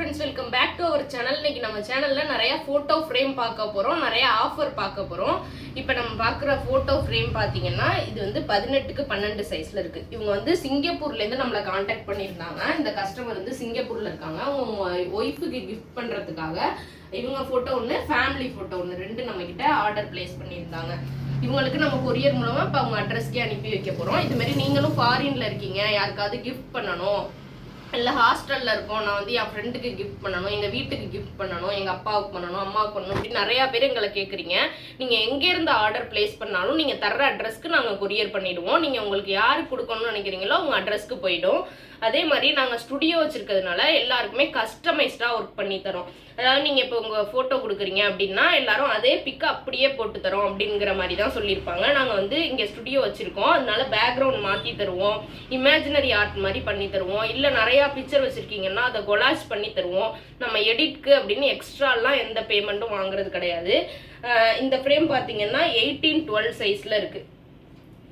Friends welcome back to our channel இன்னைக்கு நம்ம சேனலில் நிறையா ஃபோட்டோ ஃப்ரேம் பார்க்க போகிறோம் நிறையா ஆஃபர் பார்க்க போகிறோம் இப்போ நம்ம பார்க்குற ஃபோட்டோ ஃப்ரேம் பார்த்தீங்கன்னா இது வந்து பதினெட்டுக்கு பன்னெண்டு சைஸில் இருக்குது இவங்க வந்து சிங்கப்பூர்லேருந்து நம்மளை காண்டாக்ட் பண்ணியிருந்தாங்க. இந்த கஸ்டமர் வந்து சிங்கப்பூரில் இருக்காங்க. அவங்க ஒய்ஃபுக்கு கிஃப்ட் பண்ணுறதுக்காக இவங்க ஃபோட்டோ ஒன்று ஃபேமிலி ஃபோட்டோ ஒன்று ரெண்டு நம்ம ஆர்டர் பிளேஸ் பண்ணியிருந்தாங்க. இவங்களுக்கு நம்ம கொரியர் மூலமாக இப்போ அவங்க அட்ரஸ்க்கே அனுப்பி வைக்க போகிறோம் இது மாதிரி நீங்களும் ஃபாரினில் இருக்கீங்க. யாருக்காவது கிஃப்ட் பண்ணணும். இல்லை ஹாஸ்டலில் இருக்கோம். நான் வந்து என் ஃப்ரெண்டுக்கு கிஃப்ட் பண்ணணும் எங்கள் வீட்டுக்கு கிஃப்ட் பண்ணணும் எங்கள் அப்பாவுக்கு பண்ணணும் அம்மாவுக்கு பண்ணணும் இப்படி நிறையா பேர் எங்களை கேட்குறீங்க நீங்கள் எங்கேருந்து ஆர்டர் ப்ளேஸ் பண்ணாலும் நீங்கள் தர்ற அட்ரஸ்க்கு நாங்கள் கொரியர் பண்ணிவிடுவோம் நீங்கள் உங்களுக்கு யாருக்கு கொடுக்கணும்னு நினைக்கிறீங்களோ உங்கள் அட்ரஸ்க்கு போயிடும். அதே மாதிரி நாங்கள் ஸ்டுடியோ வச்சுருக்கிறதுனால எல்லாருக்குமே கஸ்டமைஸ்டாக ஒர்க் பண்ணி தரோம். அதாவது நீங்கள் இப்போ உங்கள் ஃபோட்டோ கொடுக்குறீங்க அப்படின்னா எல்லாரும் அதே பிக்கை அப்படியே போட்டு தரோம் அப்படிங்கிற மாதிரி தான் சொல்லியிருப்பாங்க. நாங்கள் வந்து இங்கே ஸ்டுடியோ வச்சுருக்கோம். அதனால பேக்ரவுண்ட் மாற்றி தருவோம். இமேஜினரி ஆர்ட் மாதிரி பண்ணி தருவோம். இல்லை நிறையா பிக்சர் வச்சுருக்கீங்கன்னா அதை கொலாஜ் பண்ணி தருவோம். நம்ம எடிட்க்கு அப்படின்னு எக்ஸ்ட்ராலாம் எந்த பேமெண்ட்டும் வாங்குறது கிடையாது. இந்த ஃப்ரேம் பார்த்தீங்கன்னா எயிட்டீன் டுவெல் சைஸில் இருக்குது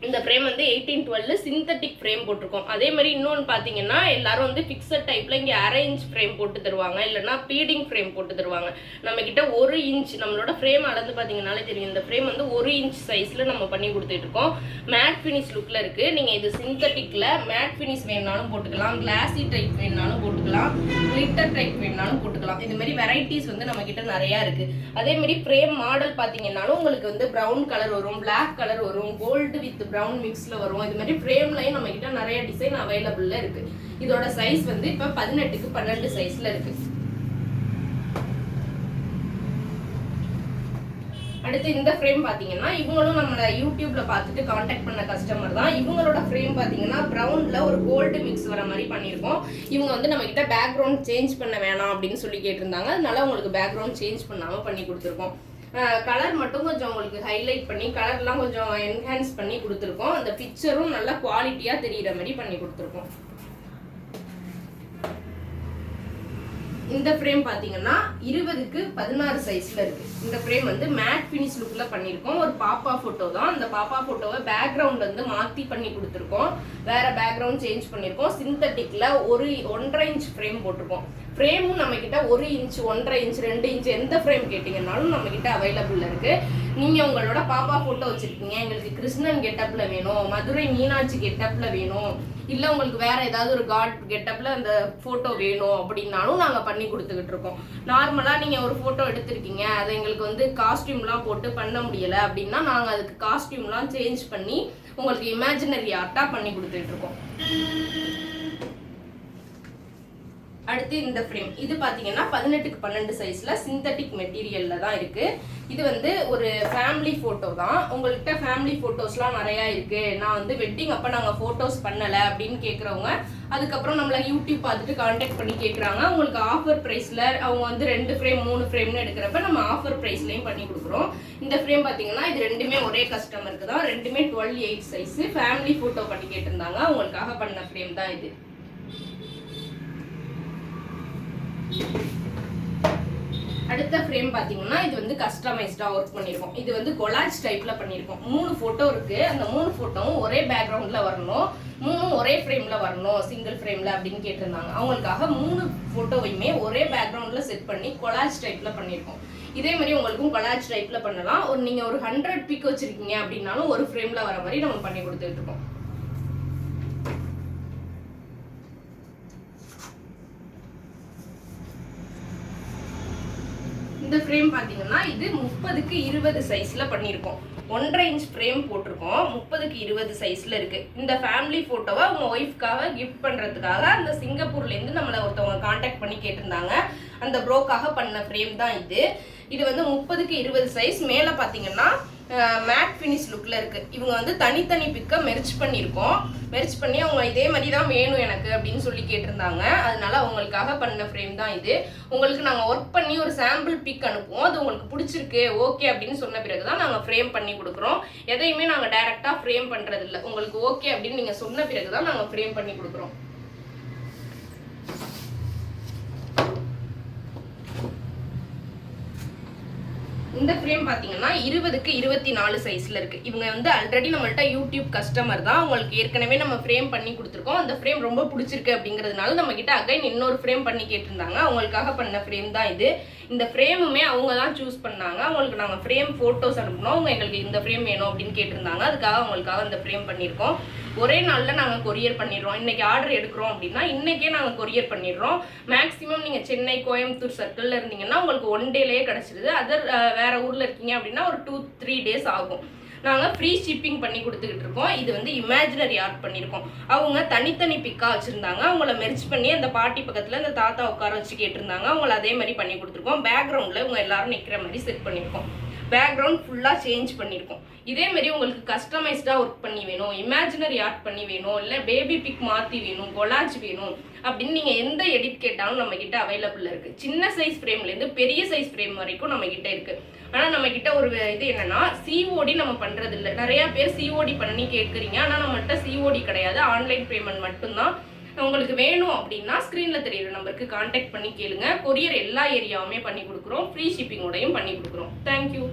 இந்த ஃப்ரேம் வந்து எயிட்டீன் டுவெல் சிந்தட்டிக் ஃப்ரேம் போட்டிருக்கோம். அதே மாதிரி இன்னொன்று பார்த்தீங்கன்னா எல்லாரும் வந்து ஃபிக்ஸட் டைப்பில் இங்கே அரேஞ்ச் ஃப்ரேம் போட்டு தருவாங்க. இல்லைன்னா பீடிங் ஃப்ரேம் போட்டு தருவாங்க. நம்ம கிட்ட ஒரு இன்ச் நம்மளோட ஃப்ரேம் அளந்து பார்த்தீங்கன்னாலே தெரியும். இந்த ஃப்ரேம் வந்து ஒரு இன்ச் சைஸில் நம்ம பண்ணி கொடுத்துட்டு இருக்கோம். மேட் ஃபினிஷ் லுக்கில் இருக்குது நீங்கள் இது சிந்தட்டிக்கில் மேட் ஃபினிஷ் வேணுனாலும் போட்டுக்கலாம். கிளாசி டைப் வேணுனாலும் போட்டுக்கலாம். கிளிட்டர் டைப் வேணுனாலும் போட்டுக்கலாம். இது மாதிரி வெரைட்டிஸ் வந்து நம்ம கிட்ட நிறையா இருக்குது அதே மாதிரி ஃப்ரேம் மாடல் பார்த்தீங்கன்னாலும் உங்களுக்கு வந்து ப்ரௌன் கலர் வரும் பிளாக் கலர் வரும் கோல்டு வித் ப்ரௌன் மிக்ஸில் வரும். இது மாதிரி ஃப்ரேம்லையும் நம்மக்கிட்ட நிறைய டிசைன் அவைலபிளில் இருக்குது இதோட சைஸ் வந்து இப்போ பதினெட்டுக்கு பன்னெண்டு சைஸில் இருக்குது அடுத்து இந்த ஃப்ரேம் பார்த்தீங்கன்னா இவங்களும் நம்மளை யூடியூப்பில் பார்த்துட்டு காண்டாக்ட் பண்ண கஸ்டமர் தான். இவங்களோட ஃப்ரேம் பார்த்தீங்கன்னா ப்ரௌனில் ஒரு கோல்டு மிக்ஸ் வர மாதிரி பண்ணியிருக்கோம். இவங்க வந்து நம்மக்கிட்ட பேக்ரவுண்ட் சேஞ்ச் பண்ண வேணாம் அப்படின்னு சொல்லி கேட்டிருந்தாங்க. அதனால உங்களுக்கு பேக்ரவுண்ட் சேஞ்ச் பண்ணாமல் பண்ணி கொடுத்துருக்கோம். கலர் மட்டும் கொஞ்சம் உங்களுக்கு ஹைலைட் பண்ணி கலர்லாம் கொஞ்சம் என்ஹான்ஸ் பண்ணி கொடுத்துருக்கோம். அந்த பிக்சரும் நல்லா குவாலிட்டியாக தெரிகிற மாதிரி பண்ணி கொடுத்துருக்கோம். இந்த ஃப்ரேம் பார்த்தீங்கன்னா இருபதுக்கு பதினாறு சைஸில் இருக்குது இந்த ஃப்ரேம் வந்து மேட் ஃபினிஷ் லுக்கில் பண்ணியிருக்கோம். ஒரு பாப்பா ஃபோட்டோ தான். அந்த பாப்பா ஃபோட்டோவை பேக்ரவுண்ட் வந்து மாற்றி பண்ணி கொடுத்துருக்கோம். வேற பேக்ரவுண்ட் சேஞ்ச் பண்ணியிருக்கோம். சிந்தட்டிக்கில் ஒரு ஒன்றரை இன்ச் ஃப்ரேம் போட்டிருக்கோம். ஃப்ரேமும் நம்ம கிட்ட ஒரு இன்ச் ஒன்றரை இன்ச் ரெண்டு இன்ச் எந்த ஃப்ரேம் கேட்டீங்கன்னாலும் நம்ம கிட்ட அவைலபிள் இருக்கு. நீங்க உங்களோட பாப்பா போட்டோ வச்சிருக்கீங்க. எங்களுக்கு கிருஷ்ணன் கெட்டப்ல வேணும் மதுரை மீனாட்சி கெட்டப்ல வேணும் இல்ல உங்களுக்கு வேற ஏதாவது ஒரு காட் கெட்டப்ல அந்த போட்டோ வேணும் அப்படின்னாலும் நாங்க பண்ணி கொடுத்துக்கிட்டு இருக்கோம். நார்மலா நீங்க ஒரு போட்டோ எடுத்திருக்கீங்க. அதை எங்களுக்கு வந்து காஸ்டியூம்லாம் போட்டு பண்ண முடியல அப்படின்னா நாங்க அதுக்கு காஸ்டியூம்லாம் சேஞ்ச் பண்ணி உங்களுக்கு இமேஜினரி ஆர்ட்டா பண்ணி கொடுத்துட்டு இருக்கோம். அடுத்து இந்த ஃப்ரேம் இது பார்த்தீங்கன்னா பதினெட்டுக்கு பன்னெண்டு சைஸில் சிந்தட்டிக் மெட்டீரியலில் தான் இருக்குது இது வந்து ஒரு ஃபேமிலி ஃபோட்டோ தான். உங்கள்கிட்ட ஃபேமிலி ஃபோட்டோஸ்லாம் நிறையா இருக்குது நான் வந்து வெட்டிங் அப்போ நாங்கள் ஃபோட்டோஸ் பண்ணலை அப்படின்னு கேட்குறவங்க அதுக்கப்புறம் நம்மளை யூடியூப் பார்த்துட்டு காண்டாக்ட் பண்ணி கேட்குறாங்க உங்களுக்கு ஆஃபர் ப்ரைஸில் அவங்க வந்து ரெண்டு ஃப்ரேம் மூணு ஃப்ரேம்னு எடுக்கிறப்ப நம்ம ஆஃபர் ப்ரைஸ்லேயும் பண்ணி கொடுக்குறோம். இந்த ஃப்ரேம் பார்த்தீங்கன்னா இது ரெண்டுமே ஒரே கஸ்டமருக்கு தான். ரெண்டுமே twelve eight size family photo பண்ணி கேட்டிருந்தாங்க. அவங்களுக்காக பண்ண ஃப்ரேம் தான் இது. அடுத்த ஃப்ரேம் பார்த்தீங்கன்னா இது வந்து கஸ்டமைஸ்டாக ஒர்க் பண்ணியிருக்கோம். இது வந்து கொலாஜ் டைப்பில் பண்ணியிருக்கோம். மூணு ஃபோட்டோ இருக்குது அந்த மூணு ஃபோட்டோவும் ஒரே பேக்ரவுண்டில் வரணும். மூணும் ஒரே ஃப்ரேமில் வரணும். சிங்கிள் ஃப்ரேமில் அப்படின்னு கேட்டிருந்தாங்க. அவங்களுக்காக மூணு ஃபோட்டோவையுமே ஒரே பேக்ரவுண்டில் செட் பண்ணி கொலாஜ் டைப்பில் பண்ணியிருக்கோம். இதே மாதிரி உங்களுக்கும் கொலாஜ் டைப்பில் பண்ணலாம். ஒரு நீங்கள் ஒரு ஹண்ட்ரட் பிக் வச்சுருக்கீங்க அப்படின்னாலும் ஒரு ஃப்ரேமில் வர மாதிரி நம்ம பண்ணி கொடுத்துட்டு இந்த ஃப்ரேம் பார்த்தீங்கன்னா இது முப்பதுக்கு இருபது சைஸ்ல பண்ணியிருக்கோம். ஒன்றரை இன்ச் ஃப்ரேம் போட்டிருக்கோம். முப்பதுக்கு இருபது சைஸ்ல இருக்கு. இந்த ஃபேமிலி போட்டோவை அவங்க ஒய்ஃப்காக கிஃப்ட் பண்றதுக்காக அந்த சிங்கப்பூர்ல இருந்து நம்மளை ஒருத்தவங்க காண்டாக்ட் பண்ணி கேட்டிருந்தாங்க. அந்த ப்ரோக்காக பண்ண ஃப்ரேம் தான் இது. இது வந்து முப்பதுக்கு இருபது சைஸ் மேலே பார்த்தீங்கன்னா மேட் ஃபினிஷ் லுக்கில் இருக்குது இவங்க வந்து தனித்தனி பிக்கை மெர்ச் பண்ணியிருக்கோம். மெர்ச் பண்ணி அவங்க இதே மாதிரி தான் வேணும் எனக்கு அப்படின்னு சொல்லி கேட்டிருந்தாங்க. அதனால அவங்களுக்காக பண்ண ஃப்ரேம் தான் இது. உங்களுக்கு நாங்கள் ஒர்க் பண்ணி ஒரு சாம்பிள் பிக் அனுப்புவோம். அது உங்களுக்கு பிடிச்சிருக்கு ஓகே அப்படின்னு சொன்ன பிறகு தான் நாங்கள் ஃப்ரேம் பண்ணி கொடுக்குறோம். எதையுமே நாங்கள் டைரெக்டாக ஃப்ரேம் பண்ணுறதில்ல உங்களுக்கு ஓகே அப்படின்னு நீங்கள் சொன்ன பிறகு தான் நாங்கள் ஃப்ரேம் பண்ணி கொடுக்குறோம். இந்த ஃப்ரேம் பார்த்தீங்கன்னா இருபதுக்கு இருபத்தி நாலு சைஸில் இருக்குது இவங்க வந்து ஆல்ரெடி நம்மள்ட்ட யூடியூப் கஸ்டமர் தான். அவங்களுக்கு ஏற்கனவே நம்ம ஃப்ரேம் பண்ணி கொடுத்துருக்கோம். அந்த ஃப்ரேம் ரொம்ப பிடிச்சிருக்கு அப்படிங்கிறதுனால நம்மக்கிட்ட அகைன் இன்னொரு ஃப்ரேம் பண்ணி கேட்டிருந்தாங்க. அவங்களுக்காக பண்ண ஃப்ரேம் தான் இது. இந்த ஃப்ரேமுமே அவங்க தான் சூஸ் பண்ணாங்க. அவங்களுக்கு நாங்கள் ஃப்ரேம் ஃபோட்டோஸ் அனுப்பினோம். அவங்க எங்களுக்கு இந்த ஃப்ரேம் வேணும் அப்படின்னு கேட்டிருந்தாங்க. அதுக்காக அவங்களுக்காக இந்த ஃப்ரேம் பண்ணியிருக்கோம். ஒரே நாளில் நாங்கள் கொரியர் பண்ணிடுறோம். இன்றைக்கி ஆர்டர் எடுக்கிறோம் அப்படின்னா இன்னைக்கே நாங்கள் கொரியர் பண்ணிடுறோம். மேக்ஸிமம் நீங்கள் சென்னை கோயம்புத்தூர் சர்க்கிளில் இருந்தீங்கன்னா உங்களுக்கு ஒன் டேலேயே கிடச்சிருது. அதர் வேறு ஊரில் இருக்கீங்க அப்படின்னா ஒரு டூ த்ரீ டேஸ் ஆகும். நாங்கள் ஃப்ரீ ஷிப்பிங் பண்ணி கொடுத்துக்கிட்டு இருக்கோம். இது வந்து இமேஜினரி ஆர்ட் பண்ணியிருக்கோம். அவங்க தனித்தனி பிக்காக வச்சுருந்தாங்க. அவங்கள மெர்ச் பண்ணி அந்த பாட்டி பக்கத்தில் அந்த தாத்தா உட்கார வச்சு கேட்டிருந்தாங்க. அவங்கள அதே மாதிரி பண்ணி கொடுத்துருக்கோம். பேக்ரவுண்டில் இவங்க எல்லாரும் நிற்கிற மாதிரி செட் பண்ணியிருக்கோம். பேக்ரவுண்ட் ஃபுல்லாக சேஞ்ச் பண்ணியிருக்கோம் இதேமாரி உங்களுக்கு கஸ்டமைஸ்டாக ஒர்க் பண்ணி வேணும் இமேஜினரி ஆர்ட் பண்ணி வேணும் இல்லை பேபி பிக் மாற்றி வேணும் கொலாஜ் வேணும் அப்படின்னு நீங்கள் எந்த எடிட் கேட்டாலும் நம்மக்கிட்ட கிட்ட அவைலபிள் சின்ன சைஸ் ஃப்ரேம்லேருந்து பெரிய சைஸ் ஃப்ரேம் வரைக்கும் நம்மக்கிட்ட இருக்குது ஆனால் நம்மக்கிட்ட ஒரு இது என்னென்னா சிஓடி நம்ம பண்ணுறதில்ல இல்லை பேர் சிஓடி பண்ணி கேட்குறீங்க ஆனால் நம்மகிட்ட சிஓடி கிடையாது. ஆன்லைன் பேமெண்ட் மட்டும்தான் உங்களுக்கு வேணும் அப்படின்னா ஸ்க்ரீனில் தெரியுற நம்பருக்கு காண்டாக்ட் பண்ணி கேளுங்க. கொரியர் எல்லா ஏரியாவுமே பண்ணி கொடுக்குறோம். ஃப்ரீ ஷிப்பிங்கோடையும் பண்ணி கொடுக்குறோம். தேங்க்யூ